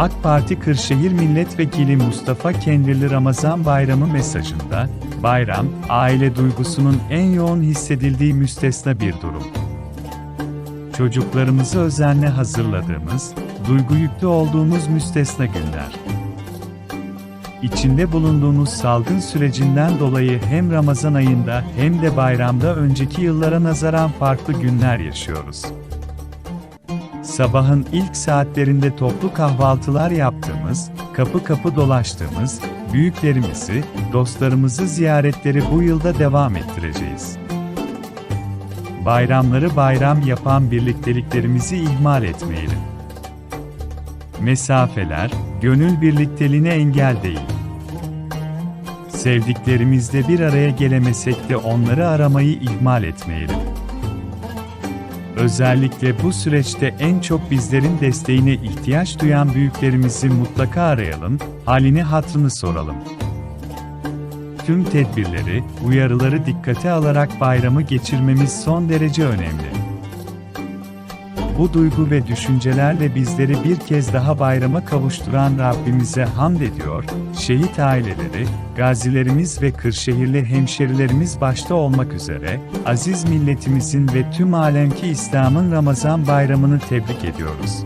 AK Parti Kırşehir Milletvekili Mustafa Kendirli Ramazan Bayramı mesajında, bayram, aile duygusunun en yoğun hissedildiği müstesna bir durum. Çocuklarımızı özenle hazırladığımız, duygu yüklü olduğumuz müstesna günler. İçinde bulunduğumuz salgın sürecinden dolayı hem Ramazan ayında hem de bayramda önceki yıllara nazaran farklı günler yaşıyoruz. Sabahın ilk saatlerinde toplu kahvaltılar yaptığımız, kapı kapı dolaştığımız, büyüklerimizi, dostlarımızı ziyaretleri bu yılda devam ettireceğiz. Bayramları bayram yapan birlikteliklerimizi ihmal etmeyelim. Mesafeler, gönül birlikteliğine engel değil. Sevdiklerimizle bir araya gelemesek de onları aramayı ihmal etmeyelim. Özellikle bu süreçte en çok bizlerin desteğine ihtiyaç duyan büyüklerimizi mutlaka arayalım, halini hatrını soralım. Tüm tedbirleri, uyarıları dikkate alarak bayramı geçirmemiz son derece önemli. Bu duygu ve düşüncelerle bizleri bir kez daha bayrama kavuşturan Rabbimize hamd ediyor, şehit aileleri, gazilerimiz ve Kırşehirli hemşerilerimiz başta olmak üzere, aziz milletimizin ve tüm alemki İslam'ın Ramazan bayramını tebrik ediyoruz.